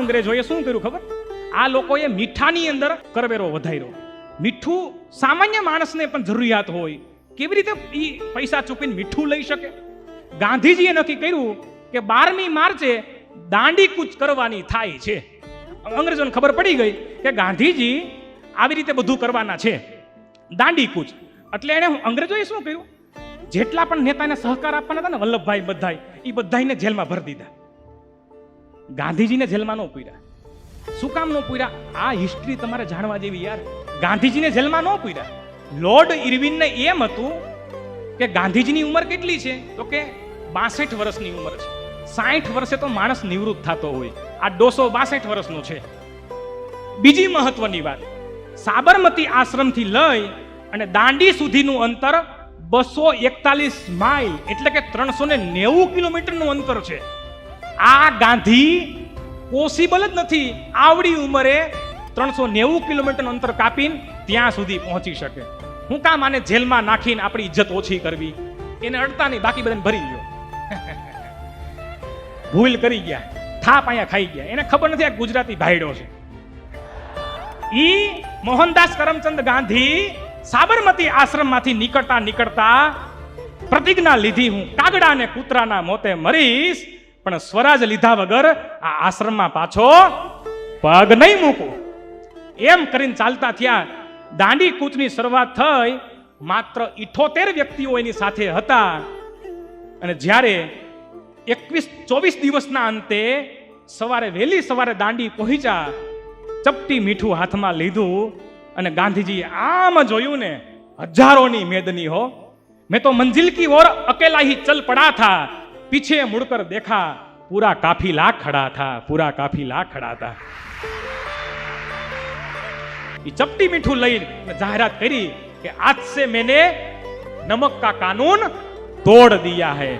અંગ્રેજોએ શું કર્યું ખબર? આ લોકોએ મીઠાની અંદર કરવેરો વધાર્યો. મીઠું સામાન્ય માણસને પણ જરૂરિયાત હોય. કેવી રીતે એ પૈસા ચૂકીને મીઠું લઈ શકે? ગાંધીજીએ નક્કી કર્યું કે બારમી માર્ચે દાંડી કૂચ કરવાની થાય છે. અંગ્રેજોને ખબર પડી ગઈ કે ગાંધીજી આવી રીતે બધું કરવાના છે. દાંડી કૂચ. એટલે એને અંગ્રેજોએ શું કર્યું? જેટલા પણ નેતાને સહકાર આપવાના હતા ને વલ્લભભાઈ બધાય એ બધાને જેલમાં ભરી દીધા. ગાંધીજીને જેલમાં ન પૂર્યા. શું કામ ન પૂર્યા? આ હિસ્ટ્રી તમારે જાણવા જેવી યાર. ગાંધીજીને જેલમાં ન પૂર્યા. લોર્ડ ઇરવિનને એમ હતું કે ગાંધીજીની ઉંમર કેટલી છે? તો કે બાસઠ વર્ષની ઉંમર છે. સાઠ વર્ષે તો માણસ નિવૃત્ત થતો હોય. આ દોસો બાસઠ વર્ષનો છે. બીજી મહત્વની વાત. સાબરમતી આશ્રમથી લઈ અને દાંડી સુધીનું અંતર બસો એકતાલીસ માઇલ, એટલે કે ત્રણસો ને નેવું કિલોમીટરનું અંતર છે. આ ગાંધી પોસિબલ જ નથી આવડી ઉંમરે ત્રણસો નેવું કિલોમીટર અંતર કાપીને ત્યાં સુધી પહોંચી શકે. હું કામ આને જેલમાં નાખીને આપણી ઇજ્જત ઓછી કરવી. એને અડતા નહીં બાકી બધાને ભરી ગયો ભૂલ કરી ગયા, થાપ અહીંયા ખાઈ ગયા. એને ખબર નથી આ ગુજરાતી ભાઈડો છે. ઈ મોહનદાસ કરમચંદ ગાંધી સાબરમતી આશ્રમમાંથી નીકળતા નીકળતા પ્રતિજ્ઞા લીધી હું કાગડા અને કૂતરાના મોતે મરીશ. પણ સ્વરાજ લીધા વગર આ આશ્રમમાં પાછો પગ નહીં મૂકો. એમ કરીને ચાલતા થયા. દાંડી કૂચની શરૂઆત થઈ. માત્ર ઇઠોતેર વ્યક્તિઓ એની સાથે હતા. અને જ્યારે એકવીસ, ચોવીસ દિવસના અંતે સવારે વહેલી સવારે દાંડી પહોંચ્યા, ચપટી મીઠું હાથમાં લીધું અને ગાંધીજીએ આમ જોયું ને, હજારોની મેદની હો. મેં તો મંજિલ કી ઓર અકેલા ચલ પડા થા. पीछे मुड़कर देखा पूरा काफिला खड़ा था पूरा काफिला खड़ा था ये चपटी मीठू લઈને જાહેરાત કરી કે આજ से मैंने नमक का कानून तोड़ दिया है